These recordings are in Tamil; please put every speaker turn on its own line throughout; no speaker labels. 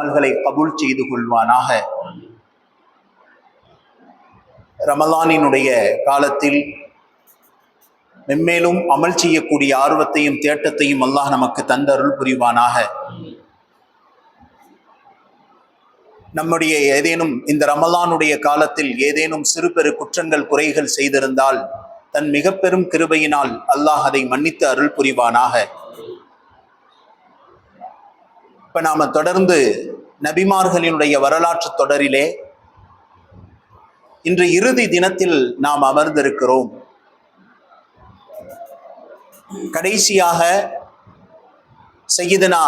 அமல்களை கபூல் செய்து கொள்வானாக. ரமலானினுடைய காலத்தில் மென்மேலும் அமல் செய்யக்கூடிய ஆர்வத்தையும் தேட்டத்தையும் அல்லாஹ் நமக்கு தந்தருள் புரிவானாக. நம்முடைய ஏதேனும் இந்த ரமலானுடைய காலத்தில் ஏதேனும் சிறு பெரு குற்றங்கள் குறைகள் செய்திருந்தால் தன் மிக பெரும் கிருபையினால் அல்லாஹ் அதை மன்னித்து அருள் புரிவானாக. இப்போ நாம தொடர்ந்து நபிமார்களினுடைய வரலாற்று தொடரிலே இன்று இறுதி தினத்தில் நாம் அமர்ந்திருக்கிறோம். கடைசியாக சையீதனா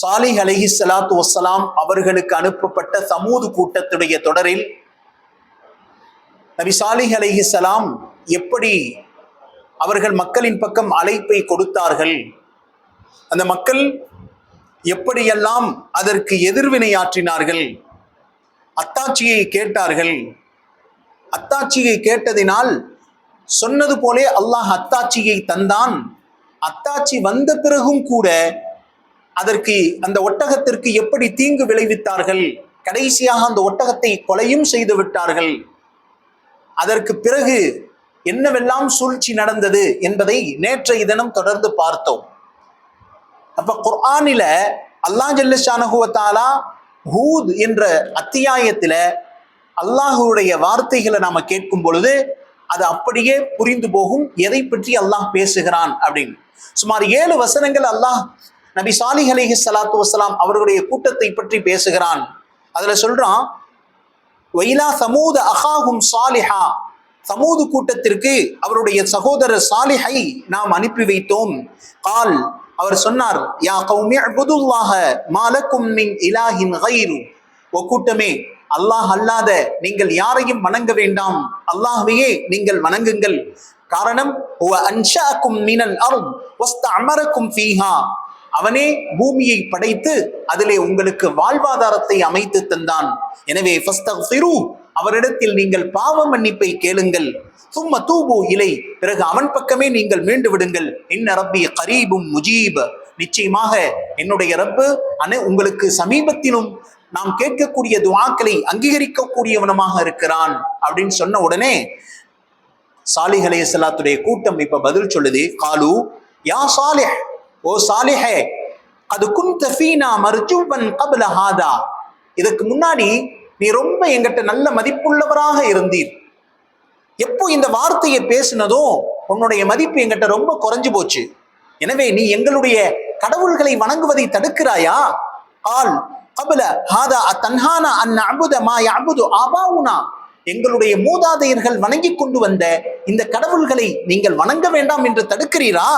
சாலை அலைஹி சலாத்து வசலாம் அவர்களுக்கு அனுப்பப்பட்ட சமூது கூட்டத்துடைய தொடரில் நபி சாலிஹ் சலாம் எப்படி அவர்கள் மக்களின் பக்கம் அழைப்பை கொடுத்தார்கள். அந்த மக்கள் எப்படியெல்லாம் அதற்கு எதிர்வினையாற்றினார்கள்? அத்தாட்சியை கேட்டார்கள். அத்தாட்சியை கேட்டதினால் சொன்னது போலே அல்லாஹ் அத்தாட்சியை தந்தான். அத்தாட்சி வந்த பிறகும் கூட அதற்கு அந்த ஒட்டகத்திற்கு எப்படி தீங்கு விளைவித்தார்கள்? கடைசியாக அந்த ஒட்டகத்தை கொலையும் செய்து விட்டார்கள். அதற்கு பிறகு என்னவெல்லாம் சூழ்ச்சி நடந்தது என்பதை நேற்றைய தினம் தொடர்ந்து பார்த்தோம். அப்ப குர்ஆனில அல்லாஹ் ஜல்லஷானகுவத்தாலா ஹூத் என்ற அத்தியாயத்துல அல்லாஹுடைய வார்த்தைகளை நாம கேட்கும் பொழுது அது அப்படியே புரிந்து போகும். எதை பற்றி அல்லாஹ் பேசுகிறான் அப்படின்னு. சுமார் ஏழு வசனங்கள் அல்லாஹ் நபி சாலி அலிஹி சலாத்து வசலாம் அவர்களுடைய கூட்டத்தை பற்றி பேசுகிறான். அதுல சொல்றான் வைலா சமூத அகாஹும் சாலிஹா. சமூது கூட்டத்திற்கு அவருடைய சகோதரர் சாலிஹை நாம் அனுப்பி வைத்தோம். கால் அவர் சொன்னார் யா கௌமி அபுதுல்லாஹ மாலக்கும் மின் இலாஹின் கைரு. ஓ கூட்டமே அல்லாஹ் அல்லாத நீங்கள் யாரையும் வணங்க வேண்டாம். அல்லாஹ்வையே நீங்கள் வணங்குங்கள். காரணம் ஓ அன்ஷாக்கும் மினல் அருள் வஸ்தஅமரக்கும் ஃபீஹா. அவனே பூமியை படைத்து அதிலே உங்களுக்கு வாழ்வாதாரத்தை அமைத்து தந்தான். எனவே அவரிடத்தில் நீங்கள் பாவ மன்னிப்பை கேளுங்கள். சும்ம தூபு இலை. பிறகு அவன் பக்கமே நீங்கள் மீண்டு விடுங்கள். இன்ன ரப்பி கரீபும் முஜீப். நிச்சயமாக என்னுடைய ரப்பு அன உங்களுக்கு சமீபத்திலும் நாம் கேட்கக்கூடிய துவாக்களை அங்கீகரிக்கக்கூடியவனமாக இருக்கிறான் அப்படின்னு சொன்ன உடனே சாலிஹ் சலாத்துடைய கூட்டம் இப்ப பதில் சொல்லுது. காலு யா சாலிஹ் ஓ சாலிஹ அது குந்த ஃபீனா மர்ஜூபன் கபல ஹாதா. இதுக்கு முன்னாடி நீ ரொம்ப எங்கிட்ட நல்ல மதிப்புள்ளவராக இருந்தீர். எப்போ இந்த வார்த்தையை பேசினதும் உன்னுடைய மதிப்பு எங்கிட்ட ரொம்ப குறைஞ்சு போச்சு. எனவே நீ எங்களுடைய கடவுள்களை வணங்குவதை தடுக்கிறாயா? ஆல் அபல ஹாதா தன்ஹானா அன் அபுத மா அபுது ஆபாவுனா? எங்களுடைய மூதாதையர்கள் வணங்கி கொண்டு வந்த இந்த கடவுள்களை நீங்கள் வணங்க வேண்டாம் என்று தடுக்கிறீரா?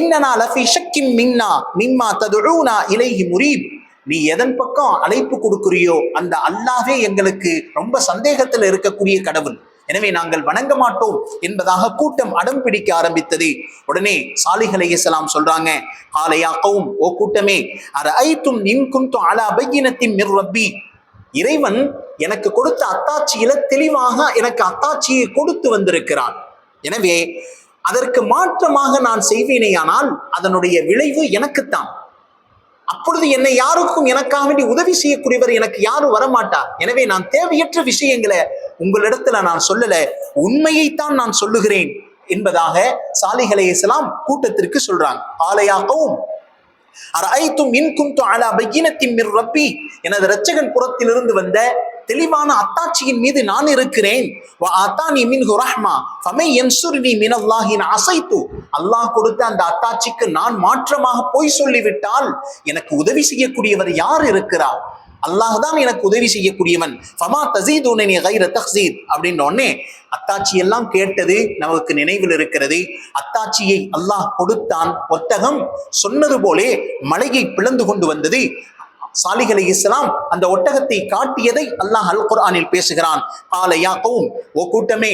இன்னனா லஃபி ஷக்கிம் மின்னா மின்மா ததுழுனா இலைஹி முரீப். நீ எதன் பக்கம் அழைப்பு கொடுக்குறியோ அந்த அல்லாவே எங்களுக்கு ரொம்ப சந்தேகத்தில் இருக்கக்கூடிய கடவுள். எனவே நாங்கள் வணங்க மாட்டோம் என்பதாக கூட்டம் அடம் பிடிக்க ஆரம்பித்தது. உடனே சாலிஹ் அலைஹிஸ்ஸலாம் சொல்றாங்க ஆலையாக்கவும் ஓ கூட்டமே அர ஐத்தும் இங்குந்தும் அலா பையினத்தின் மிர் ரப்பி. இறைவன் எனக்கு கொடுத்த அத்தாட்சியில தெளிவாக எனக்கு அத்தாட்சியை கொடுத்து வந்திருக்கிறான் எனவே அதற்கு மாற்றமாக நான் செய்வேனேயானால் அதனுடைய விளைவு எனக்குத்தான். அப்பொழுது என்னை யாருக்கும் எனக்காக வேண்டி உதவி செய்யக்கூடியவர் எனக்கு யாரும் வரமாட்டார். எனவே நான் தேவையற்ற விஷயங்களை உங்களிடத்துல நான் சொல்லல உண்மையைத்தான் நான் சொல்லுகிறேன் என்பதாக சாலிகளை இஸ்லாம் கூட்டத்திற்கு சொல்றாங்க. ஆலையாகவும் அரைத்தும் மின் அலா பையினத்தின் மிர் ரப்பி எனது இரட்சகன் புறத்திலிருந்து வந்த தெளிவான அத்தாட்சியின் மீது நான் இருக்கிறேன். அசைத்து அல்லாஹ் கொடுத்த அந்த அத்தாட்சிக்கு நான் மாற்றமாக போய் சொல்லிவிட்டால் எனக்கு உதவி செய்யக்கூடியவர் யார் இருக்கிறார்? அல்லாஹ் தான் எனக்கு உதவி செய்யக்கூடியவன். ஃபமா தசீதுனி கைர தஹ்சீத் அப்படின்ற உடனே அத்தாட்சி எல்லாம் கேட்டது நமக்கு நினைவில் இருக்கிறது. அத்தாட்சியை அல்லாஹ் கொடுத்தான். ஒத்தகம் சொன்னது போலே மலையை பிளந்து கொண்டு வந்தது. சாலிகளை இஸ்லாம் அந்த ஒட்டகத்தை காட்டியதை அல்லாஹ் அல் குர்ஆனில் பேசுகிறான் ஆலையா கவும் ஓ கூட்டமே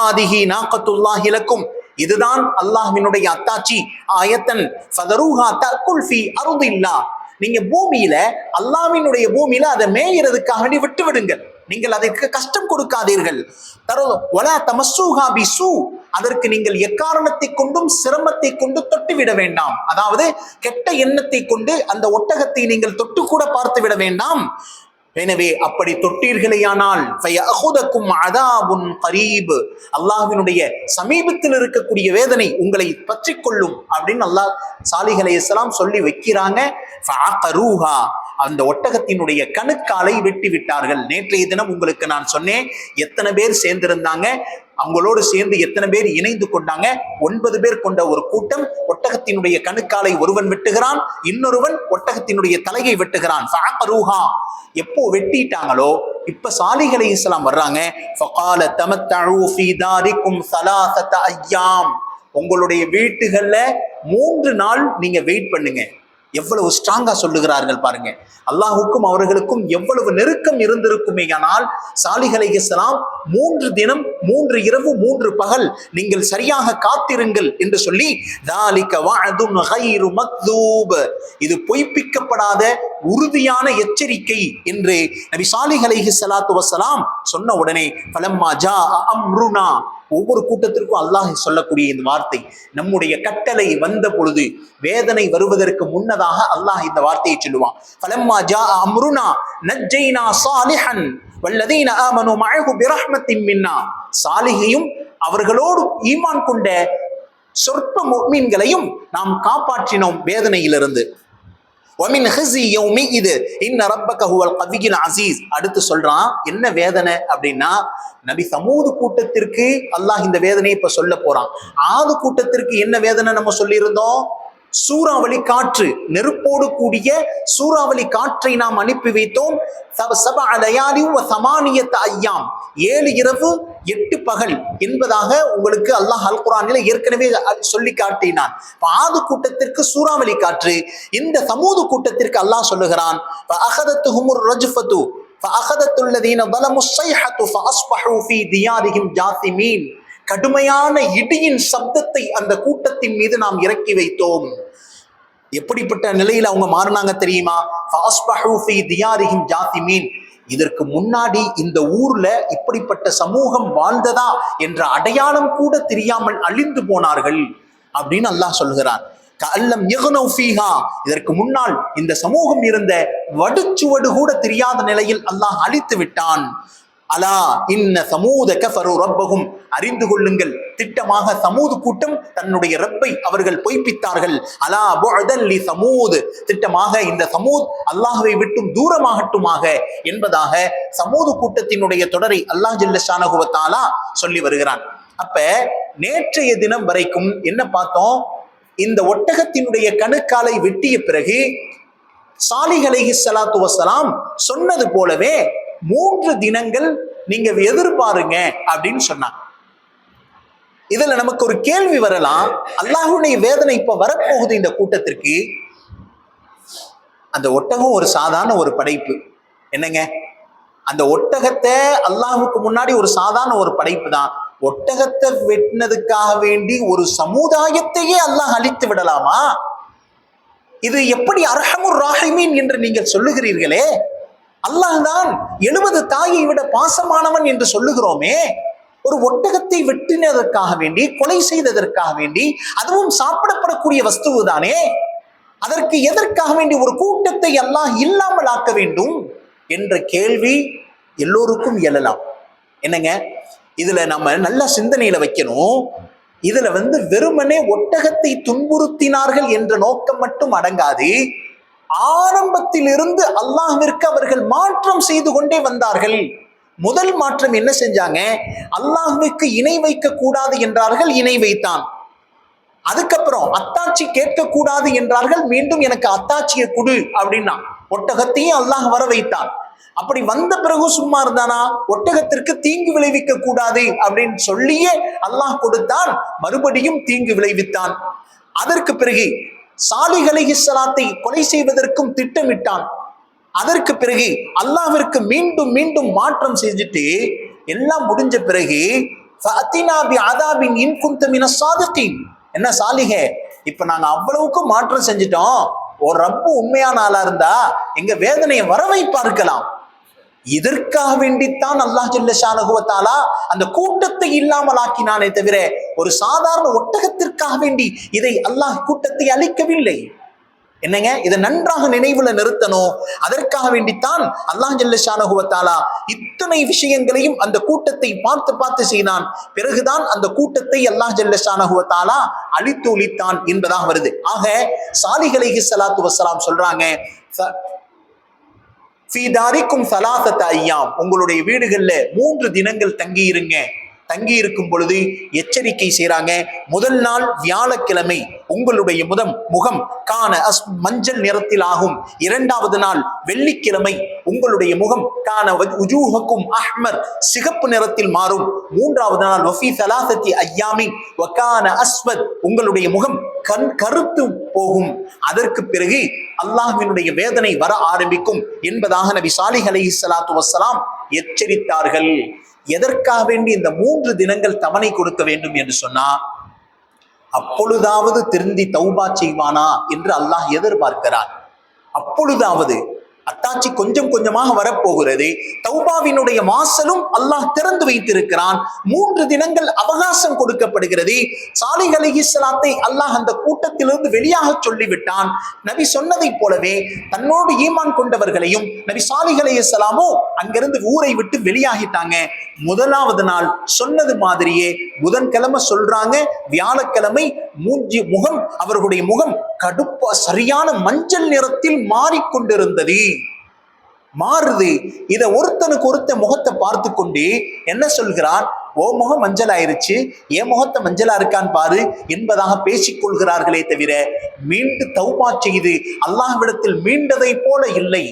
ஆதிகி நாக்கத்துல்லாஹ் இலக்கும் இதுதான் அல்லாஹ்வினுடைய அத்தாச்சி ஆயத்தன் ஃபதரூஹா தக்குல் ஃபி அருதில்லா. நீங்க பூமியில அல்லாஹ்வினுடைய பூமியில அதை மேயறதுக்காக வேண்டி விட்டு விடுங்கள் நீங்கள் அதற்கு கஷ்டம் கொடுக்காதீர்கள். தரோ ஒலா தமஸ்ஸூஹா பிசூ. அதற்கு நீங்கள் எக்காரணத்தை கொண்டும் சிரமத்தை கொண்டு தொட்டு விட வேண்டாம். அதாவது கெட்ட எண்ணத்தை கொண்டு அந்த ஒட்டகத்தை நீங்கள் தொட்டு கூட பார்த்து விட வேண்டாம். எனவே அப்படி தொட்டீர்களேயானால் ஃபயஅகுதக்கும் அதாபுன் கரீப். அல்லாஹ்வினுடைய சமீபத்தில் இருக்கக்கூடிய வேதனை உங்களை பற்றி கொள்ளும் அப்படின்னு அல்லாஹ் சாலிஹ் அலைஹிஸ்ஸலாம் சொல்லி வைக்கிறாங்க. அந்த ஒட்டகத்தினுடைய கணுக்காலை வெட்டி விட்டார்கள். நேற்றைய தினம் உங்களுக்கு நான் சொன்னேன் எத்தனை பேர் சேர்ந்திருந்தாங்க? அவங்களோடு சேர்ந்து எத்தனை பேர் இணைந்து கொண்டாங்க? ஒன்பது பேர் கொண்ட ஒரு கூட்டம் ஒட்டகத்தினுடைய கணுக்காலை ஒருவன் வெட்டுகிறான் இன்னொருவன் ஒட்டகத்தினுடைய தலையை வெட்டுகிறான். எப்போ வெட்டிட்டாங்களோ இப்ப சாலிகளை இஸ்லாம் வர்றாங்க. தாரிக்கும் அய்யாம் உங்களுடைய வீட்டுகள்ல மூன்று நாள் நீங்க வெயிட் பண்ணுங்க. எவ்வளவு ஸ்ட்ராங்கா சொல்லுகிறார்கள் பாருங்க. அல்லாஹுக்கும் அவர்களுக்கும் எவ்வளவு நெருக்கம் இருந்திருக்குமே ஆனால் சாலிகளை இஸ்லாம் மூன்று தினம் மூன்று இரவு மூன்று பகல் நீங்கள் சரியாக காத்திருங்கள் என்று சொல்லி இது பொய்ப்பிக்கப்படாத உறுதியான எச்சரிக்கை என்று நபி சாலிகளை சலாத்து வசலாம் சொன்ன உடனே பலம்மா ஜா அம்ருனா. ஒவ்வொரு கூட்டத்திற்கும் அல்லாஹ் சொல்லக்கூடிய இந்த வார்த்தை நம்முடைய கட்டளை வந்த பொழுது வேதனை வருவதற்கு முன்னதாக அல்லாஹ் இந்த வார்த்தையை சொல்லுவான். ஃபலம்மா ஜா அம்ருனா நஜ்ஜைனா சாலிஹன் வல்லதீன ஆமனு மஅஹு பிரஹ்மத்தின் மின்னா. சாலிகையும் அவர்களோடு ஈமான் கொண்ட சொற்ப மீன்களையும் நாம் காப்பாற்றினோம் வேதனையிலிருந்து. ஒமின் ஹிசி யோமி இது இன்ன ரப்பக ஹுவல் கவியில் அசீஸ் அடுத்து சொல்றான் என்ன வேதனை அப்படின்னா நபி சமூது கூட்டத்திற்கு அல்லாஹ் இந்த வேதனையை இப்ப சொல்ல போறான். ஆது கூட்டத்திற்கு என்ன வேதனை நம்ம சொல்லியிருந்தோம்? சூறாவளி காற்று நெருப்போடு கூடிய சூறாவளி காற்றை நாம் அனுப்பி வைத்தோம். சப சப அலையாலி சமானியத்த ஐயாம் ஏழு இரவு எட்டு பகல் என்பதாக உங்களுக்கு அல்லாஹ் அல் குரானில் ஏற்கனவே சொல்லி காட்டினான். ஆது கூட்டத்திற்கு சூறாவளி காற்று இந்த சமூது கூட்டத்திற்கு அல்லாஹ் சொல்லுகிறான் கடுமையான இடியின் சப்தத்தை அந்த கூட்டத்தின் மீது நாம் இறக்கி வைத்தோம். எப்படிப்பட்ட நிலையில் அவங்க மாறினாங்க தெரியுமா? ஜாதி மீன் இதற்கு முன்னாடி இந்த ஊர்ல இப்படிப்பட்ட சமூகம் வாழ்ந்ததா என்ற அடையாளம் கூட தெரியாமல் அழிந்து போனார்கள் அப்படின்னு அல்லாஹ் சொல்கிறான் கல்லம் எகுனௌஃபீஹா இதற்கு முன்னால் இந்த சமூகம் இருந்த வடுச்சுவடு கூட தெரியாத நிலையில் அல்லாஹ் அழித்து விட்டான். அலா இன்ன சமூத கஃபரு ரப்பகும். அறிந்து கொள்ளுங்கள். திட்டமாக சமூது கூட்டம் தன்னுடைய ரப்பை அவர்கள் பொய்ப்பித்தார்கள். அலா புஅதன் சமூது. திட்டமாக இந்த சமூத் அல்லாஹுவை விட்டும் தூரமாகட்டுமாக என்பதாக சமூது கூட்டத்தினுடைய தொடரை அல்லாஹ் ஜல்ல ஷானஹு சொல்லி வருகிறான். அப்ப நேற்றைய தினம் வரைக்கும் என்ன பார்த்தோம்? இந்த ஒட்டகத்தினுடைய கணுக்காலை வெட்டிய பிறகு சாலிஹ் அலைஹி ஸலாத்து சொன்னது போலவே மூன்று தினங்கள் நீங்க எதிர்பாருங்க அப்படின்னு சொன்னாங்க. இதுல நமக்கு ஒரு கேள்வி வரலாம். அல்லாஹுடைய வேதனை இப்ப வரப்போகுது இந்த கூட்டத்திற்கு. அந்த ஒட்டகம் ஒரு சாதாரண ஒரு படைப்பு. என்னங்க? அந்த ஒட்டகத்தை அல்லாஹுக்கு முன்னாடி ஒரு சாதாரண ஒரு படைப்பு தான். ஒட்டகத்தை வெட்டினதுக்காக வேண்டி ஒரு சமுதாயத்தையே அல்லாஹ் அழித்து விடலாமா? இது எப்படி அர்ஹமுர் ராஹிமீன் என்று நீங்கள் சொல்லுகிறீர்களே? அல்லாஹ் தான் எழுபது தாயை விட பாசமானவன் என்று சொல்லுகிறோமே. ஒரு ஒட்டகத்தை வெட்டினதற்காக வேண்டி கொலை செய்ததற்காக வேண்டி அதுவும் சாப்பிடப்படக்கூடிய வஸ்துவு தானே. அதற்கு எதற்காக வேண்டி ஒரு கூட்டத்தை எல்லாம் இல்லாமல் ஆக்க வேண்டும் என்ற கேள்வி எல்லோருக்கும் எழலாம். என்னங்க? இதுல நம்ம நல்ல சிந்தனையில வைக்கணும். இதுல வந்து வெறுமனே ஒட்டகத்தை துன்புறுத்தினார்கள் என்ற நோக்கம் மட்டும் அடங்காது. ஆரம்பத்திலிருந்து அல்லாஹ்விற்கு அவர்கள் மாற்றம் செய்து கொண்டே வந்தார்கள். முதல் மாற்றம் என்ன செஞ்சாங்க? அல்லாஹுக்கு இணை வைக்க கூடாது என்றார்கள் இணை வைத்தான். அதுக்கப்புறம் அத்தாட்சி கேட்கக்கூடாது என்றார்கள் மீண்டும் எனக்கு அத்தாட்சியை கொடு அப்படின்னா. ஒட்டகத்தையும் அல்லாஹ் வர வைத்தான். அப்படி வந்த பிறகு சும்மா இருந்தானா? ஒட்டகத்திற்கு தீங்கு விளைவிக்க கூடாது அப்படின்னு சொல்லியே அல்லாஹ் கொடுத்தான் மறுபடியும் தீங்கு விளைவித்தான். அதற்கு பிறகு சாலிஹ் இஸ்லாத்தை கொலை செய்வதற்கும் திட்டமிட்டான். அதற்கு பிறகு அல்லாவிற்கு மீண்டும் மீண்டும் மாற்றம் செஞ்சுட்டு எல்லாம் முடிஞ்ச பிறகு அதாபின் இன் என்ன சாலிக? இப்ப நாங்க அவ்வளவுக்கு மாற்றம் செஞ்சிட்டோம். ஒரு ரப்பு உண்மையான ஆளா இருந்தா எங்க வேதனையை வர வைப்பார்க்கலாம் இதற்காக வேண்டித்தான் அல்லாஹ் ஜல்ல ஷானகுவத்தாலா அந்த கூட்டத்தை இல்லாமல் ஆக்கினானே தவிர ஒரு சாதாரண ஒட்டகத்திற்காக வேண்டி இதை அல்லாஹ் கூட்டத்தை அழிக்கவில்லை. என்னங்க? இதை நன்றாக நினைவுல நிறுத்தணும். அதற்காக வேண்டித்தான் அல்லாஹ் ஜல்லஷானகுவத்தாலா இத்தனை விஷயங்களையும் அந்த கூட்டத்தை பார்த்து பார்த்து செய்தான். பிறகுதான் அந்த கூட்டத்தை அல்லாஹ் ஜல்ல ஷானகுவத்தாலா அழித்து ஒழித்தான் என்பதாக வருது. ஆக சாலிகலைஹி சலாத்து வசலாம் சொல்றாங்க ஃபீதாரிக்கும் சலாசத்த ஐயாம். உங்களுடைய வீடுகளில் மூன்று தினங்கள் தங்கி இருங்க தங்கி இருக்கும் பொழுது எச்சரிக்கை செய்கிறாங்க முதல் நாள் வியாழக்கிழமை உங்களுடைய முதம் முகம் காண அஸ் மஞ்சள் நிறத்தில் ஆகும். இரண்டாவது நாள் வெள்ளிக்கிழமை உங்களுடைய முகம் காண உஜூஹக்கும் அஹ்மர் சிகப்பு நிறத்தில் மாறும். மூன்றாவது நாள் வஃபி சலாசத்தி ஐயாமி வக்கான அஸ்வத் உங்களுடைய முகம் கண் கருத்து போகும். அதற்கு பிறகு அல்லாஹ்வினுடைய வேதனை வர ஆரம்பிக்கும் என்பதாக நபி சாலிஹ் அலைஹி சலாத்து வசலாம் எச்சரித்தார்கள். எதற்காக வேண்டி இந்த மூன்று தினங்கள் தவணை கொடுக்க வேண்டும் என்று சொன்னா அப்பொழுதாவது திருந்தி தௌபா செய்வானா என்று அல்லாஹ் எதிர்பார்க்கிறார் அப்பொழுதாவது அத்தாட்சி கொஞ்சம் கொஞ்சமாக வரப்போகிறது. தௌபாவினுடைய வாசலும் அல்லாஹ் திறந்து வைத்திருக்கிறான். மூன்று தினங்கள் அவகாசம் கொடுக்கப்படுகிறது. சாலை அலைஹிஸ்ஸலாத்தை அல்லாஹ் அந்த கூட்டத்திலிருந்து வெளியாக சொல்லிவிட்டான். நபி சொன்னதைப் போலவே தன்னோடு ஈமான் கொண்டவர்களையும் நபி சாலிஹ் அலைஹிஸ்ஸலாமோ அங்கிருந்து ஊரை விட்டு வெளியாகிட்டாங்க. முதலாவது நாள் சொன்னது மாதிரியே புதன்கிழமை சொல்றாங்க வியாழக்கிழமை மூஞ்சி முகம் அவர்களுடைய முகம் கடுப்பா சரியான மஞ்சள் நிறத்தில் மாறிக்கொண்டிருந்தது. மாறுது. இதை ஒருத்தனுக்கு ஒருத்த முகத்தை பார்த்து கொண்டு என்ன சொல்கிறான்? ஓ முகம் மஞ்சள் ஆயிருச்சு என் முகத்தை மஞ்சளா இருக்கான்னு பாரு. என்பதாக பேசிக் கொள்கிறார்களே தவிர மீண்டு தௌமா செய்து அல்லாஹ்விடத்தில் மீண்டதை போல இல்லை.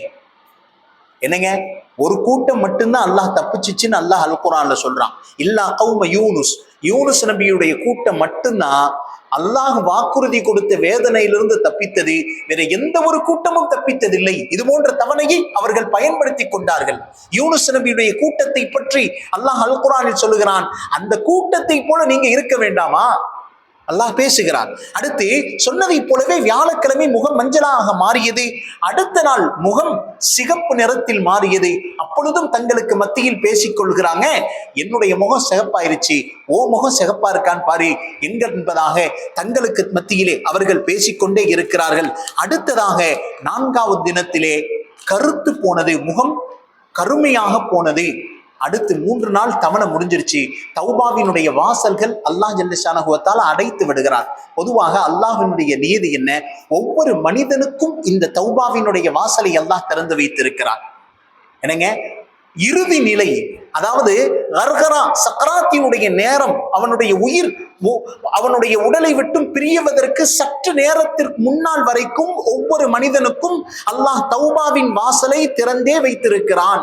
என்னங்க? ஒரு கூட்டம் மட்டும்தான் அல்லாஹ் தப்பிச்சிச்சுன்னு அல்லாஹ் அல்குரான்ல சொல்றான். இல்லா கௌம யூனுஸ். யூனுஸ் நபியுடைய கூட்டம் மட்டும்தான் அல்லாஹ் வாக்குறுதி கொடுத்த வேதனையிலிருந்து தப்பித்தது வேற எந்த ஒரு கூட்டமும் தப்பித்ததில்லை. இது போன்ற தவணையை அவர்கள் பயன்படுத்தி கொண்டார்கள். யூனுஸ் நபியுடைய கூட்டத்தை பற்றி அல்லாஹ் அல் குரானில் சொல்லுகிறான் அந்த கூட்டத்தை போல நீங்க இருக்க வேண்டாமா? அல்லாஹ் பேசுகிறார். அடுத்து சொன்னதைப் போலவே வியாழக்கிழமை முகம் மஞ்சளாக மாறியது. அடுத்த நாள் முகம் சிகப்பு நிறத்தில் மாறியது. அப்பொழுதும் தங்களுக்கு மத்தியில் பேசிக் கொள்கிறாங்க என்னுடைய முகம் சிகப்பாயிருச்சு. ஓ முகம் சிகப்பா இருக்கான் பாரு. எங்க என்பதாக தங்களுக்கு மத்தியிலே அவர்கள் பேசிக்கொண்டே இருக்கிறார்கள். அடுத்ததாக நான்காவது தினத்திலே கருத்து போனது முகம் கருமையாக போனது. அடுத்து மூன்று நாள் தவணை முடிஞ்சிருச்சு. தௌபாவினுடைய வாசல்கள் அல்லாஹ் ஜல்லிஷானகுவத்தால் அடைத்து விடுகிறார். பொதுவாக அல்லாஹினுடைய நியதி என்ன? ஒவ்வொரு மனிதனுக்கும் இந்த தௌபாவினுடைய வாசலை அல்லாஹ் திறந்து வைத்திருக்கிறார். என்னங்க? இறுதி நிலை அதாவது கர்கரா சக்கராத்தியுடைய நேரம் அவனுடைய உயிர் அவனுடைய உடலை விட்டும் பிரியவதற்கு சற்று நேரத்திற்கு முன்னால் வரைக்கும் ஒவ்வொரு மனிதனுக்கும் அல்லாஹ் தௌபாவின் வாசலை திறந்தே வைத்திருக்கிறான்.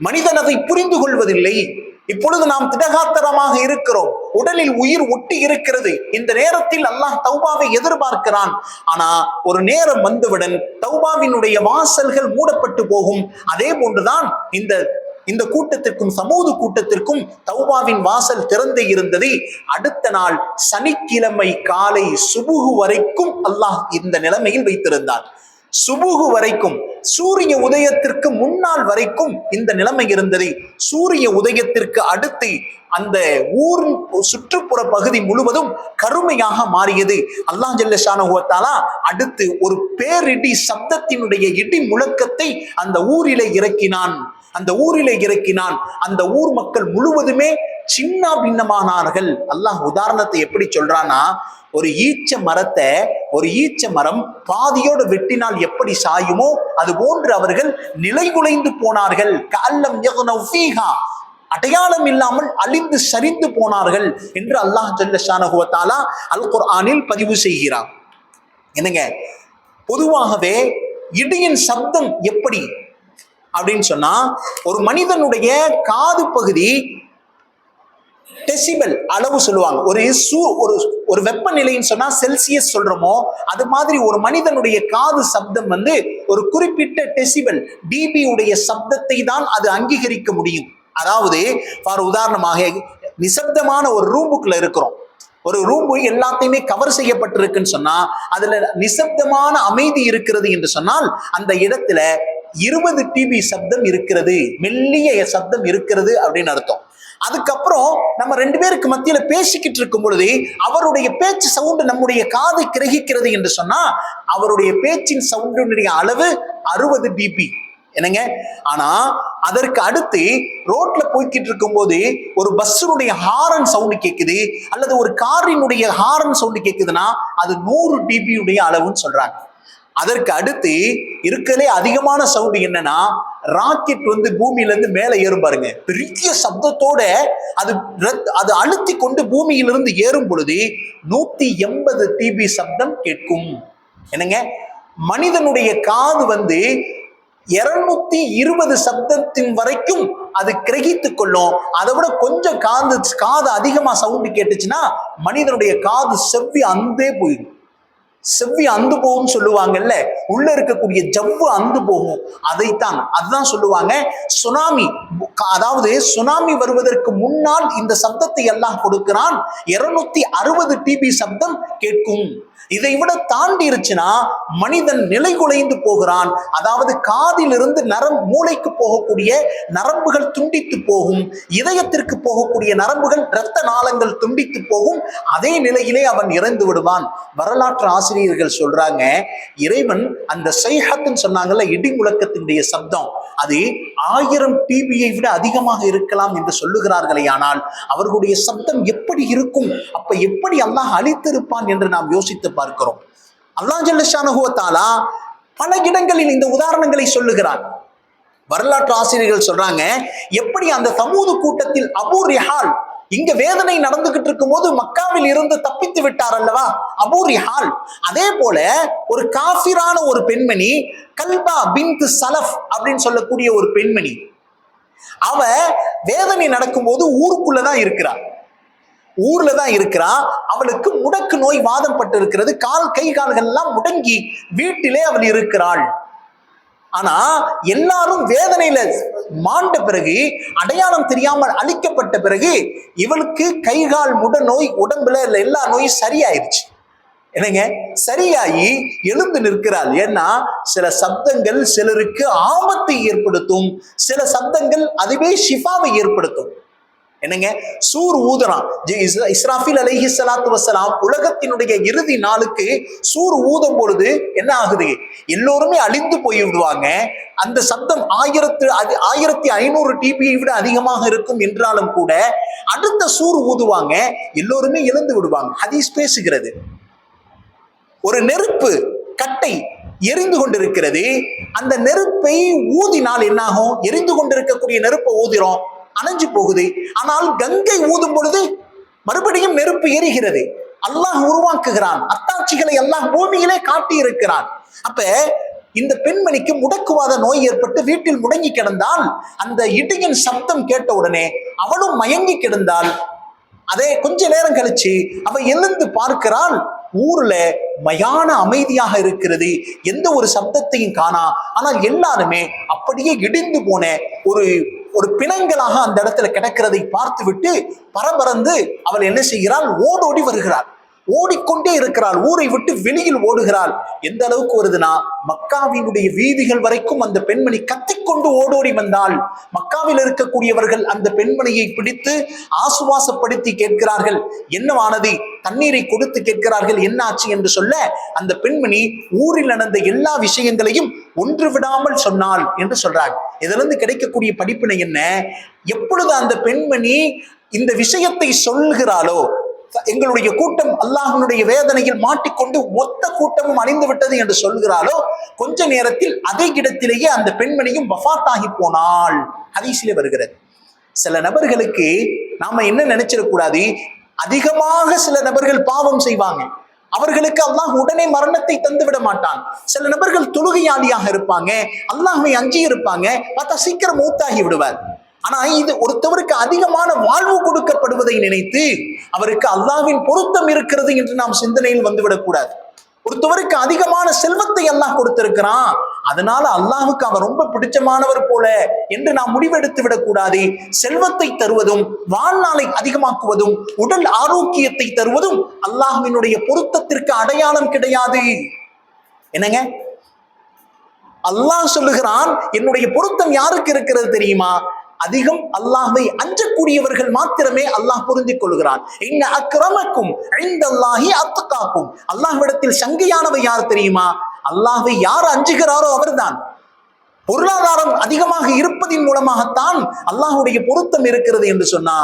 மனிதன் அதை புரிந்து கொள்வதில்லை. இப்பொழுது நாம் திடகாத்திரமாக இருக்கிறோம். உடலில் உயிர் ஒட்டி இருக்கிறது. இந்த நேரத்தில் அல்லாஹ் தௌபாவை எதிர்பார்க்கிறான். ஆனா ஒரு நேரம் வந்தவுடன் தௌபாவினுடைய வாசல்கள் மூடப்பட்டு போகும். அதே போன்றுதான் இந்த இந்த கூட்டத்திற்கும் சமூக கூட்டத்திற்கும் தௌபாவின் வாசல் திறந்து இருந்தது. அடுத்த நாள் சனிக்கிழமை காலை சுபுகு வரைக்கும் அல்லாஹ் இந்த நிலைமையில் வைத்திருந்தார் சுபுகு வரைக்கும் சூரிய உதயத்திற்கு முன்னால் வரைக்கும் இந்த நிலைமை இருந்தது. சூரிய உதயத்திற்கு அடுத்து அந்த ஊரின் சுற்றுப்புற பகுதி முழுவதும் கருமையாக மாறியது. அல்லாஹ் ஜல்லஷானுவத்தாலா அடுத்து ஒரு பேரிடி சப்தத்தினுடைய இடி முழக்கத்தை அந்த ஊரிலே இறக்கினான். அந்த ஊரிலே இறக்கினான். அந்த ஊர் மக்கள் முழுவதுமே சின்ன பின்னமானார்கள். அல்லாஹ் உதாரணத்தை எப்படி சொல்றான்னா ஒரு ஈச்ச மரத்தை ஒரு ஈச்ச மரம் பாதியோடு வெட்டினால் எப்படி சாயுமோ அது போன்று அவர்கள் நிலைகுலைந்து போனார்கள். கல்லம் அடையாளம் இல்லாமல் அழிந்து சரிந்து போனார்கள் என்று அல்லாஹ் ஜல்லஷானகுவத்தாலா அல் குர்ஆனில் பதிவு செய்கிறார் என்னங்க? பொதுவாகவே இடியின் சப்தம் எப்படி? அப்படின்னு சொன்னா ஒரு மனிதனுடைய காது பகுதி டெசிபல் அளவு சொல்லுவாங்க. ஒரு சூ ஒரு ஒரு வெப்பநிலைன்னு சொன்னா செல்சியஸ் சொல்றோமோ அது மாதிரி ஒரு மனிதனுடைய காது சப்தம் வந்து ஒரு குறிப்பிட்ட டெசிபல் டிபி உடைய சப்தத்தை தான் அது அங்கீகரிக்க முடியும். அதாவது ஃபார் உதாரணமாக நிசப்தமான ஒரு ரூமுக்குள்ள இருக்கிறோம். ஒரு ரூம் எல்லாத்தையுமே கவர் செய்யப்பட்டிருக்குன்னு சொன்னா அதுல நிசப்தமான அமைதி இருக்கிறது என்று சொன்னால் அந்த இடத்துல இருபது டிபி சப்தம் இருக்கிறது மெல்லிய சப்தம் இருக்கிறது அப்படின்னு அர்த்தம். அதுக்கப்புறம் நம்ம ரெண்டு பேருக்கு மத்தியில பேசிக்கிட்டு இருக்கும் பொழுது அவருடைய பேச்சு சவுண்டு நம்முடைய காது கிரகிக்கிறது என்று சொன்னா அவருடைய பேச்சின் சவுண்டினுடைய அளவு அறுபது டிபி என்னங்க? ஆனா அதற்கு அடுத்து ரோட்ல போய்கிட்டு இருக்கும்போது ஒரு பஸ்ஸினுடைய ஹாரன் சவுண்டு கேக்குது அல்லது ஒரு காரினுடைய ஹாரன் சவுண்டு கேட்குதுன்னா அது நூறு டிபியுடைய அளவுன்னு சொல்றாங்க. அதற்கு அடுத்து இருக்கலே அதிகமான சவுண்ட் என்னன்னா ராக்கெட் வந்து பூமியில இருந்து மேலே ஏறும் பாருங்க. பெரிய சப்தத்தோட அது ரத்- அது அழுத்தி கொண்டு பூமியிலிருந்து ஏறும் பொழுது நூத்தி எண்பது டிபி சப்தம் கேட்கும். என்னங்க? மனிதனுடைய காது வந்து இருநூத்தி இருபது சப்தத்தின் வரைக்கும் அது கிரகித்து கொள்ளும். அதை விட கொஞ்சம் காது காது அதிகமா சவுண்டு கேட்டுச்சுன்னா மனிதனுடைய காது செவ்வி அந்தே போயிடும். செவ்வி அந்து போகும் சொல்லுவாங்கல்ல உள்ள இருக்கக்கூடிய ஜவ்வு அந்து போகும். அதைத்தான் அதுதான் சொல்லுவாங்க. சுனாமி அதாவது சுனாமி வருவதற்கு முன்னால் இந்த சப்தத்தை எல்லாம் கொடுக்கிறான். இருநூத்தி அறுபது டிபி சப்தம் கேட்கும். இதை விட தாண்டி இருச்சுன்னா மனிதன் நிலை குலைந்து போகிறான். அதாவது காதிலிருந்து நரம் மூளைக்கு போகக்கூடிய நரம்புகள் துண்டித்து போகும். இதயத்திற்கு போகக்கூடிய நரம்புகள் இரத்த நாளங்கள் துண்டித்து போகும். அதே நிலையிலே அவன் இறந்து விடுவான். வரலாற்று ஆசிரியர்கள் சொல்றாங்க இறைவன் அந்த சைஹத்துன்னு சொன்னாங்கல்ல இடி முழக்கத்தினுடைய சப்தம். அது ஆயிரம் டிபியை விட அதிகமாக இருக்கலாம் என்று சொல்லுகிறார்களே ஆனால் அவர்களுடைய சப்தம் எப்படி இருக்கும்? அப்ப எப்படி அல்லாஹ் அழித்திருப்பான் என்று நாம் யோசித்து பார்க்கிறோம். அல்லாஹ் ஜல்லஷானுகுவத்தாலா பல இடங்களில் இந்த உதாரணங்களை சொல்லுகிறார் வரலாற்று ஆசிரியர்கள் சொல்றாங்க எப்படி அந்த சமூக கூட்டத்தில் அபூர் ரிஹால் இங்க வேதனை நடந்துகிட்டு இருக்கும்போது மக்காவில் இருந்து தப்பித்து விட்டார் அல்லவா? அபூ அதே போல ஒரு காஃபிரான ஒரு பெண்மணி கல்பா பின்து சலஃப் அப்படின்னு சொல்லக்கூடிய ஒரு பெண்மணி அவ வேதனை நடக்கும்போது ஊருக்குள்ளதான் இருக்கிறார் ஊர்ல தான் இருக்கிறா. அவளுக்கு முடக்கு நோய் வாதம் பட்டு இருக்கிறது கால் கை கால்கள் எல்லாம் முடங்கி வீட்டிலே அவள் இருக்கிறாள். ஆனா எல்லாரும் வேதனையில மாண்ட பிறகு அடையாளம் தெரியாமல் அழிக்கப்பட்ட பிறகு இவளுக்கு கைகால் முட நோய் உடம்புல எல்லா நோயும் சரியாயிருச்சு. என்னங்க? சரியாகி எழுந்து நிற்கிறாள். ஏன்னா சில சப்தங்கள் சிலருக்கு ஆபத்தை ஏற்படுத்தும். சில சப்தங்கள் அதுவே ஷிஃபாவை ஏற்படுத்தும். என்னங்க? சூர் ஊதுறான் இஸ்ரா- இஸ்ராஃபில் அலஹி சலாத்து வசலாம் உலகத்தினுடைய இறுதி நாளுக்கு சூர் ஊதும் பொழுது என்ன ஆகுது? எல்லோருமே அழிந்து போய் விடுவாங்க. அந்த சப்தம் ஆயிரத்து அது ஆயிரத்தி ஐநூறு டிபியை விட அதிகமாக இருக்கும் என்றாலும் கூட அடுத்த சூர் ஊதுவாங்க. எல்லோருமே இழந்து விடுவாங்க. ஹதீஸ் பேசுகிறது. ஒரு நெருப்பு கட்டை எரிந்து கொண்டிருக்கிறது. அந்த நெருப்பை ஊதினால் என்னாகும்? எரிந்து கொண்டிருக்கக்கூடிய நெருப்பை ஊதிரும் அணைஞ்சு போகுது. ஆனால் கங்கை ஊதும் பொழுது மறுபடியும் நெருப்பு எரிகிறது. அல்லாஹ் உருவாக்குகிறான். அத்தாட்சிகளை அல்லாஹ் பூமியிலே காட்டி இருக்கிறான் அப்ப இந்த பெண்மணிக்கு முடக்குவாத நோய் ஏற்பட்டு வீட்டில் முடங்கி கிடந்தால் அந்த இடியின் சப்தம் கேட்ட உடனே அவளும் மயங்கி கிடந்தாள். அதே கொஞ்ச நேரம் கழிச்சு அவ எழுந்து பார்க்கிறாள். ஊர்ல மயான அமைதியாக இருக்கிறது. எந்த ஒரு சப்தத்தையும் காணா. ஆனால் எல்லாருமே அப்படியே இடிந்து போன ஒரு ஒரு பிணங்களாக அந்த இடத்துல கிடக்கிறதை பார்த்துவிட்டு பரபரந்து அவள் என்ன செய்கிறாள்? ஓடோடி வருகிறாள். ஓடிக்கொண்டே இருக்கிறாள் ஊரை விட்டு வெளியில் ஓடுகிறாள். எந்த அளவுக்கு வருதுன்னா மக்காவினுடைய வீதிகள் வரைக்கும் அந்த பெண்மணி கத்திக்கொண்டு ஓடோடி வந்தாள். மக்காவில் இருக்கக்கூடியவர்கள் அந்த பெண்மணியை பிடித்து ஆசுவாசப்படுத்தி கேட்கிறார்கள். என்னவானது? தண்ணீரை கொடுத்து கேட்கிறார்கள். என்ன ஆச்சு என்று சொல்ல அந்த பெண்மணி ஊரில் நடந்த எல்லா விஷயங்களையும் ஒன்று விடாமல் சொன்னாள் என்று சொல்றாங்க இதிலிருந்து கிடைக்கக்கூடிய படிப்பினை என்ன? எப்பொழுது அந்த பெண்மணி இந்த விஷயத்தை சொல்கிறாளோ எங்களுடைய கூட்டம் அல்லாஹனுடைய வேதனையில் மாட்டிக்கொண்டு மொத்த கூட்டமும் அணிந்து விட்டது என்று சொல்கிறாரோ கொஞ்ச நேரத்தில் அதே இடத்திலேயே அந்த பெண்மணியும் வஃத்தாகி போனாள். ஹதீஸிலே வருகிறது. சில நபர்களுக்கு நாம என்ன நினைச்சிடக்கூடாது அதிகமாக சில நபர்கள் பாவம் செய்வாங்க. அவர்களுக்கு அல்லாஹ் உடனே மரணத்தை தந்து விட மாட்டான். சில நபர்கள் தொழுகையாளியாக இருப்பாங்க. அல்லாஹமை அஞ்சி இருப்பாங்க பார்த்தா சீக்கிரம் மூத்தாகி விடுவார். ஆனா இது ஒருத்தவருக்கு அதிகமான வாழ்வு கொடுக்கப்படுவதை நினைத்து அவருக்கு அல்லாஹ்வின் பொருத்தம் இருக்கிறது என்று நாம் சிந்தனையில் வந்துவிடக்கூடாது ஒருத்தவருக்கு அதிகமான செல்வத்தை அல்லாஹ் கொடுத்திருக்கிறான் அதனால அல்லாஹுக்கு அவன் ரொம்ப பிடிச்சமானவர் போல என்று நாம் முடிவெடுத்து விடக்கூடாது செல்வத்தை தருவதும் வாழ்நாளை அதிகமாக்குவதும் உடல் ஆரோக்கியத்தை தருவதும் அல்லாஹ்வினுடைய பொருத்தத்திற்கு அடையாளம் கிடையாது. என்னங்க? அல்லாஹ் சொல்லுகிறான் என்னுடைய பொருத்தம் யாருக்கு இருக்கிறது தெரியுமா? அதிகம் அல்லாஹை அஞ்சக்கூடியவர்கள் மாத்திரமே அல்லாஹ் புரிந்து கொள்கிறான். இன்ன அக்கிரமக்கும் ஐந்தல்லாஹி அத்துக்காக்கும் அல்லாஹ்விடத்தில் சங்கையானவை யார் தெரியுமா? அல்லாஹை யார் அஞ்சுகிறாரோ அவர்தான். பொருளாதாரம் அதிகமாக இருப்பதின் மூலமாகத்தான் அல்லாஹ்வுடைய பொருத்தம் இருக்கிறது என்று சொன்னா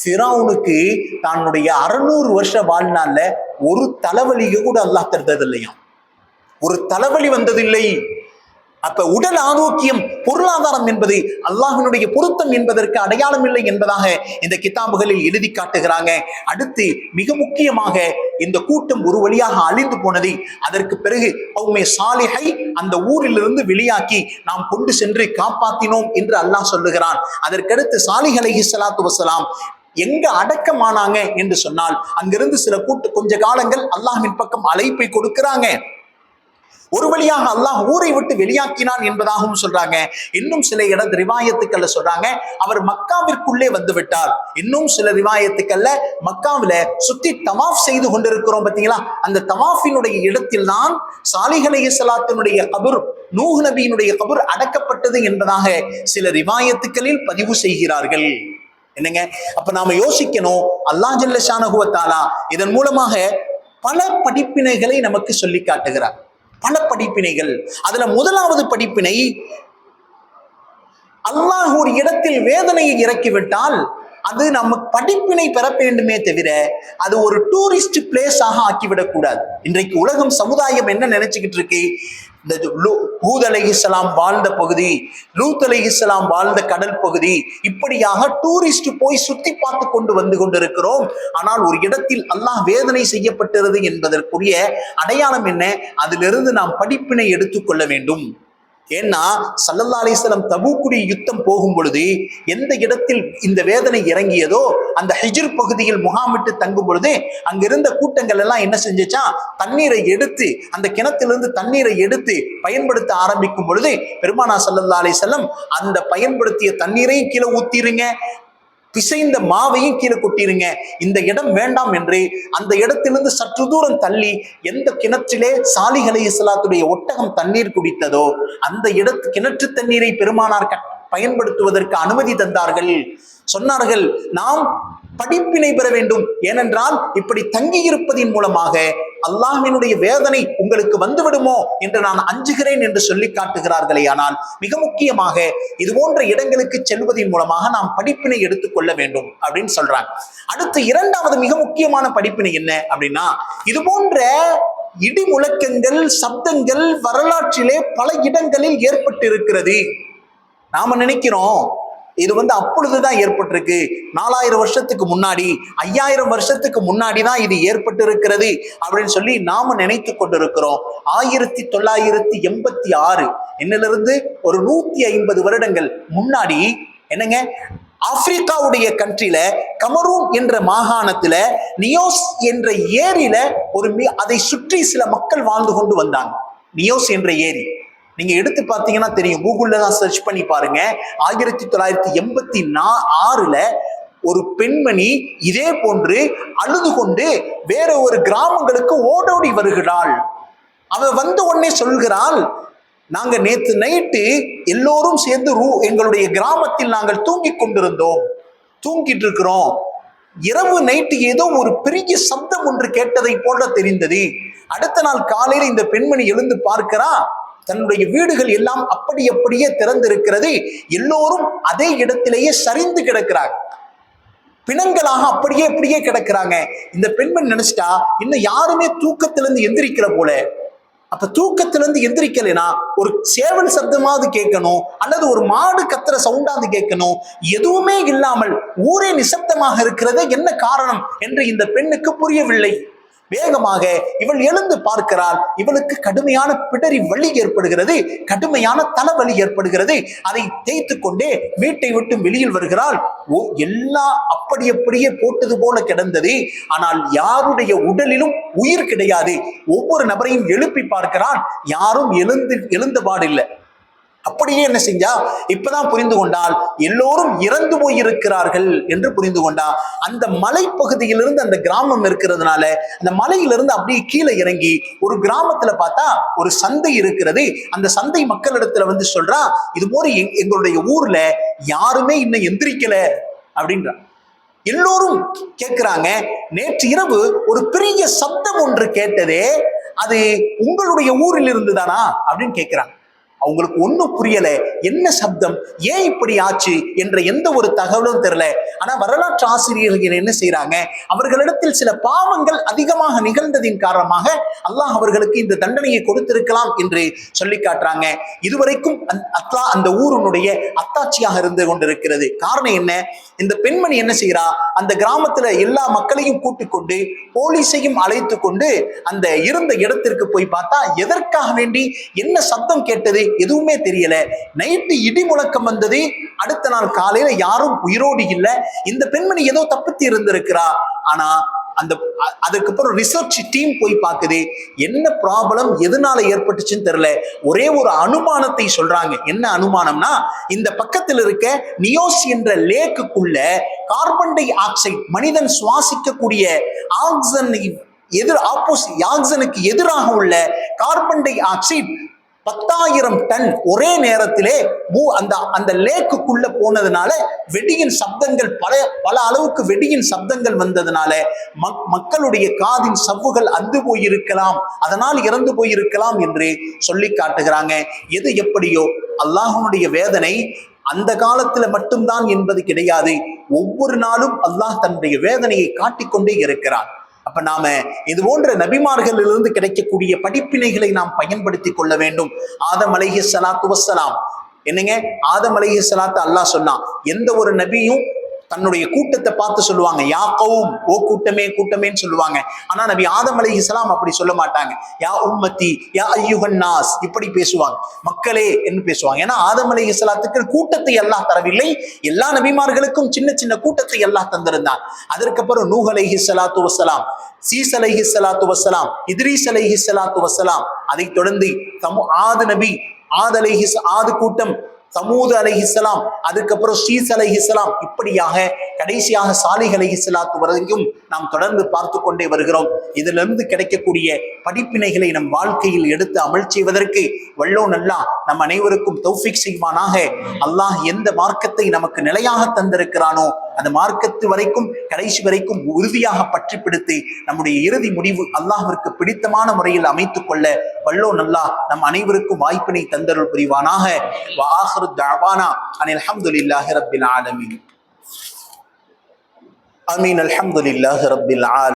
ஃபிராவுனுக்கு தன்னுடைய அறுநூறு வருஷ வாழ்நாள்ல ஒரு தலைவலிக்கு கூட அல்லாஹ் தருந்ததில்லையா ஒரு தலைவலி வந்ததில்லை. அப்ப உடல் ஆரோக்கியம் பொருளாதாரம் என்பது அல்லாஹினுடைய பொருத்தம் என்பதற்கு அடையாளம் இல்லை என்பதாக இந்த கித்தாம்புகளில் எழுதி காட்டுகிறாங்க. அடுத்து மிக முக்கியமாக இந்த கூட்டம் ஒரு வழியாக அழிந்து போனது அதற்கு பிறகு அவங்க சாலிகை அந்த ஊரிலிருந்து வெளியாக்கி நாம் கொண்டு சென்று காப்பாத்தினோம் என்று அல்லாஹ் சொல்லுகிறான். அதற்கடுத்து சாலிஹ் அலைஹி ஸலாத்து வஸலாம் எங்க அடக்கமானாங்க என்று சொன்னால் அங்கிருந்து சில கூட்டு கொஞ்ச காலங்கள் அல்லாஹின் பக்கம் அழைப்பை கொடுக்கிறாங்க. ஒரு வழியாக அல்லாஹ் ஊரை விட்டு வெளியாக்கினான் என்பதாகவும் சொல்றாங்க. இன்னும் சில இட ரிவாயத்துக்கள்ல சொல்றாங்க. அவர் மக்காவிற்குள்ளே வந்து விட்டார். இன்னும் சில ரிவாயத்துக்கள்ல மக்காவில சுத்தி தவாஃப் செய்து கொண்டிருக்கிறோம் பார்த்தீங்களா? அந்த தவாஃபினுடைய இடத்தில் தான் சாலிஹ் சலாத்தினுடைய கபுர் நூஹ் நபியினுடைய கபுர் அடக்கப்பட்டது என்பதாக சில ரிவாயத்துக்களில் பதிவு செய்கிறார்கள். என்னங்க? அப்ப நாம யோசிக்கணும். அல்லாஹ் ஜல்லஷானகுவத்தாலா இதன் மூலமாக பல படிப்பினைகளை நமக்கு சொல்லி காட்டுகிறார். பல படிப்பினைகள். அதுல முதலாவது படிப்பினை அல்லாஹ் ஒரு இடத்தில் வேதனையை இறக்கிவிட்டால் அது நம்ம படிப்பினை பெற வேண்டுமே தவிர அது ஒரு டூரிஸ்ட் பிளேஸாக ஆக்கிவிடக் கூடாது இன்றைக்கு உலகம் சமுதாயம் என்ன நினைச்சுக்கிட்டு இருக்கு? இந்த லூ- ஹூத் வாழ்ந்த பகுதி லூத் அலைஹிஸ்ஸலாம் வாழ்ந்த கடல் பகுதி இப்படியாக டூரிஸ்ட் போய் சுத்தி பார்த்து கொண்டு வந்து கொண்டிருக்கிறோம். ஆனால் ஒரு இடத்தில் அல்லாஹ் வேதனை செய்யப்பட்டிருது என்பதற்குரிய அடையாளம் என்ன? அதிலிருந்து நாம் படிப்பினை எடுத்துக்கொள்ள வேண்டும். ஏன்னா சல்லல்லா அலிஸ்லம் தபூக்குடி யுத்தம் போகும் பொழுது எந்த இடத்தில் இந்த வேதனை இறங்கியதோ அந்த ஹிஜிர் பகுதியில் முகாமிட்டு தங்கும் பொழுது அங்கிருந்த கூட்டங்கள் எல்லாம் என்ன செஞ்சுச்சா? தண்ணீரை எடுத்து அந்த கிணத்திலிருந்து தண்ணீரை எடுத்து பயன்படுத்த ஆரம்பிக்கும் பொழுது பெருமானா சல்லல்லா அலிசல்லம் அந்த பயன்படுத்திய தண்ணீரையும் கீழே ஊத்திருங்க. பிசைந்த மாவையும் கீழே கொட்டிருங்க. இந்த இடம் வேண்டாம் என்று அந்த இடத்திலிருந்து சற்று தூரம் தள்ளி எந்த கிணற்றிலே சாலிகளை இஸ்லாத்துடைய ஒட்டகம் தண்ணீர் குடித்ததோ அந்த இடத்து கிணற்று தண்ணீரை பெருமானார் கட்- பயன்படுத்துவதற்கு அனுமதி தந்தார்கள். சொன்னார்கள் நாம் படிப்பினை பெற வேண்டும். ஏனென்றால் இப்படி தங்கி இருப்பதின் மூலமாக அல்லாஹினுடைய வேதனை உங்களுக்கு வந்துவிடுமோ என்று நான் அஞ்சுகிறேன் என்று சொல்லி காட்டுகிறார்களே ஆனால் மிக முக்கியமாக இது போன்ற இடங்களுக்கு செல்வதன் மூலமாக நாம் படிப்பினை எடுத்துக்கொள்ள வேண்டும் அப்படின்னு சொல்றாங்க. அடுத்து இரண்டாவது மிக முக்கியமான படிப்பினை என்ன அப்படின்னா இது போன்ற இடி முழக்கங்கள் சப்தங்கள் வரலாற்றிலே பல இடங்களில் ஏற்பட்டிருக்கிறது. நாம நினைக்கிறோம் இது வந்து அப்பொழுதுதான் ஏற்பட்டிருக்கு. நாலாயிரம் வருஷத்துக்கு முன்னாடி ஐயாயிரம் வருஷத்துக்கு முன்னாடி தான் இது ஏற்பட்டிருக்கிறது அப்படின்னு சொல்லி நாம நினைத்து கொண்டிருக்கிறோம். ஆயிரத்தி தொள்ளாயிரத்தி எண்பத்தி ஆறு என்னிலிருந்து ஒரு நூத்தி ஐம்பது வருடங்கள் முன்னாடி என்னங்க ஆப்பிரிக்காவுடைய கண்ட்ரில கமரூன் என்ற மாகாணத்துல நியோஸ் என்ற ஏரியில ஒரு அதை சுற்றி சில மக்கள் வாழ்ந்து கொண்டு வந்தாங்க. நியோஸ் என்ற ஏரி. நீங்க எடுத்து பார்த்தீங்கன்னா தெரியும். கூகுள்ல தான் சர்ச் பண்ணி பாருங்க. ஆயிரத்தி தொள்ளாயிரத்தி எண்பத்தி நா ஆறுல ஒரு பெண்மணி இதே போன்று அழுது கொண்டு வேற ஒரு கிராமங்களுக்கு ஓடோடி வருகிறாள். அவ வந்த உடனே சொல்கிறாள் நாங்க நேத்து நைட்டு எல்லோரும் சேர்ந்து ரூ எங்களுடைய கிராமத்தில் நாங்கள் தூங்கி கொண்டிருந்தோம். தூங்கிட்டு இருக்கிறோம். இரவு நைட்டு ஏதோ ஒரு பெரிய சப்தம் ஒன்று கேட்டதை போன்ற தெரிந்தது. அடுத்த நாள் காலையில் இந்த பெண்மணி எழுந்து பார்க்கிறா தன்னுடைய வீடுகள் எல்லாம் அப்படி அப்படியே திறந்திருக்கிறது. எல்லோரும் அதே இடத்திலேயே சரிந்து கிடக்கிறார் பிணங்களாக அப்படியே அப்படியே கிடக்கிறாங்க. இந்த பெண்மண் நினைச்சிட்டா இன்னும் யாருமே தூக்கத்திலிருந்து எந்திரிக்கிற போல. அப்ப தூக்கத்திலிருந்து எந்திரிக்கலைனா ஒரு சேவல் சப்தமாவது கேட்கணும் அல்லது ஒரு மாடு கத்துற சவுண்டாவது கேட்கணும். எதுவுமே இல்லாமல் ஊரே நிசப்தமாக இருக்கிறது. என்ன காரணம் என்று இந்த பெண்ணுக்கு புரியவில்லை. வேகமாக இவள் எழுந்து பார்க்கிறாள். இவளுக்கு கடுமையான பிடரி வலி ஏற்படுகிறது. கடுமையான தலைவலி ஏற்படுகிறது. அதை தேய்த்து கொண்டே வீட்டை விட்டு வெளியில் வருகிறாள். ஓ எல்லாம் அப்படி அப்படியே போட்டது போல கிடந்தது. ஆனால் யாருடைய உடலிலும் உயிர் கிடையாது. ஒவ்வொரு நபரையும் எழுப்பி பார்க்கிறான். யாரும் எழுந்து எழுந்த பாடில்லை. அப்படியே என்ன செஞ்சா? இப்பதான் புரிந்து கொண்டால் எல்லோரும் இறந்து போயிருக்கிறார்கள் என்று புரிந்து கொண்டா. அந்த மலைப்பகுதியிலிருந்து அந்த கிராமம் இருக்கிறதுனால அந்த மலையிலிருந்து அப்படியே கீழே இறங்கி ஒரு கிராமத்துல பார்த்தா ஒரு சந்தை இருக்கிறது. அந்த சந்தை மக்களிடத்துல வந்து சொல்றா இது போல எங்- எங்களுடைய ஊர்ல யாருமே இன்னும் எந்திரிக்கல அப்படின்றான் எல்லோரும் கேட்கிறாங்க நேற்று இரவு ஒரு பெரிய சப்தம் ஒன்று கேட்டதே அது உங்களுடைய ஊரில் இருந்துதானா அப்படின்னு கேட்கிறாங்க அவங்களுக்கு ஒன்றும் புரியல. என்ன சப்தம்? ஏன் இப்படி ஆச்சு? என்ற எந்த ஒரு தகவலும் தெரியல. ஆனால் வரலாற்று ஆசிரியர்கள் என்ன செய்கிறாங்க அவர்களிடத்தில் சில பாவங்கள் அதிகமாக நிகழ்ந்ததின் காரணமாக அல்லாஹ் அவர்களுக்கு இந்த தண்டனையை கொடுத்திருக்கலாம் என்று சொல்லி காட்டுறாங்க. இதுவரைக்கும் அந் அத்தா அந்த ஊருனுடைய அத்தாட்சியாக இருந்து கொண்டிருக்கிறது. காரணம் என்ன? இந்த பெண்மணி என்ன செய்கிறா அந்த கிராமத்தில் எல்லா மக்களையும் கூட்டிக் கொண்டு போலீஸையும் அழைத்து கொண்டு அந்த இருந்த இடத்திற்கு போய் பார்த்தா எதற்காக வேண்டி என்ன சப்தம் கேட்டது? எதுவுமே தெரியல. நைட்டு இடி முழக்கம் வந்தது. அடுத்த நாள் காலையில யாரும் உயிரோடு இல்லை. இந்த பெண்மணி ஏதோ தப்பித்து இருந்திருக்கிறா. ஆனா அந்த அதுக்கப்புறம் ரிசர்ச் டீம் போய் பார்க்குது. என்ன ப்ராப்ளம் எதனால ஏற்பட்டுச்சுன்னு தெரியல. ஒரே ஒரு அனுமானத்தை சொல்றாங்க. என்ன அனுமானம்னா இந்த பக்கத்தில் இருக்க நியோஸ் என்ற லேக்குக்குள்ள கார்பன் டை ஆக்சைடு மனிதன் சுவாசிக்கக்கூடிய ஆக்சன் எதிர் ஆப்போசிட் ஆக்சனுக்கு எதிராக உள்ள கார்பன் டை ஆக்சைடு பத்தாயிரம் டன் ஒரே நேரத்திலே மூ அந்த அந்த லேக்குக்குள்ள போனதுனால வெடியின் சப்தங்கள் பல பல அளவுக்கு வெடியின் சப்தங்கள் வந்ததுனால மக்- மக்களுடைய காதின் சவ்வுகள் அந்து போயிருக்கலாம் அதனால் இறந்து போயிருக்கலாம் என்று சொல்லி காட்டுகிறாங்க. எது எப்படியோ அல்லாஹனுடைய வேதனை அந்த காலத்துல மட்டும்தான் என்பது கிடையாது. ஒவ்வொரு நாளும் அல்லாஹ் தன்னுடைய வேதனையை காட்டிக்கொண்டே இருக்கிறான். அப்ப நாம இது போன்ற நபிமார்களிலிருந்து கிடைக்கக்கூடிய படிப்பினைகளை நாம் பயன்படுத்தி கொள்ள வேண்டும். ஆதம் அலைஹி சலாத்து வசலாம் என்னங்க? ஆதம் அலைஹி சலாத்து அல்லாஹ் சொன்னான். எந்த ஒரு நபியும் தன்னுடைய கூட்டத்தை பார்த்து சொல்லுவாங்க யா கௌம் ஓ கூட்டமே கூட்டமேன்னு சொல்லுவாங்க. ஆனா நபி ஆதம் அலைஹிஸ்ஸலாம் அப்படி சொல்ல மாட்டாங்க. யா உம்மத்தி யா ஐயுகன் நாஸ் இப்படி பேசுவாங்க. மக்களே என்று பேசுவாங்க. ஏன்னா ஆதம் அலைஹிஸ்ஸலாத்துக்கு கூட்டத்தை எல்லாம் தரவில்லை. எல்லா நபிமார்களுக்கும் சின்ன சின்ன கூட்டத்தை எல்லாம் தந்திருந்தான். அதற்கப்புறம் நூஹ் அலைஹி சலாத்து வசலாம் சீஸ் அலைஹி சலாத்து வசலாம் இத்ரீஸ் அலைஹி சலாத்து வசலாம் அதைத் தொடர்ந்து தமு ஆது நபி ஆது அலைஹி ஆது கூட்டம் சமூக அலஹி இஸ்லாம் அதுக்கப்புறம் ஸ்ரீஸ் அலஹி இஸ்லாம் இப்படியாக கடைசியாக சாலிஹ் அலஹி இஸ்லாத்து வரையும் நாம் தொடர்ந்து பார்த்து கொண்டே வருகிறோம். இதிலிருந்து கிடைக்கக்கூடிய படிப்பினைகளை நம் வாழ்க்கையில் எடுத்து அமல் செய்வதற்கு வல்லோ நல்லா நம் அனைவருக்கும் தௌஃபிக் செய்வானாக. அல்லாஹ் எந்த மார்க்கத்தை நமக்கு நிலையாக தந்திருக்கிறானோ அந்த மார்க்கத்து வரைக்கும் கடைசி வரைக்கும் உறுதியாக பற்றி பிடித்து நம்முடைய இறுதி முடிவு அல்லாஹிற்கு பிடித்தமான முறையில் அமைத்துக் கொள்ள வல்லோ நல்லா நம் அனைவருக்கும் வாய்ப்பினை தந்தருள் புரிவானாக. அனில் அஹமதுல்லாஹி ரபில் ஆலமின். அமீன். அலமதுல்லாஹி ரபில் ஆல்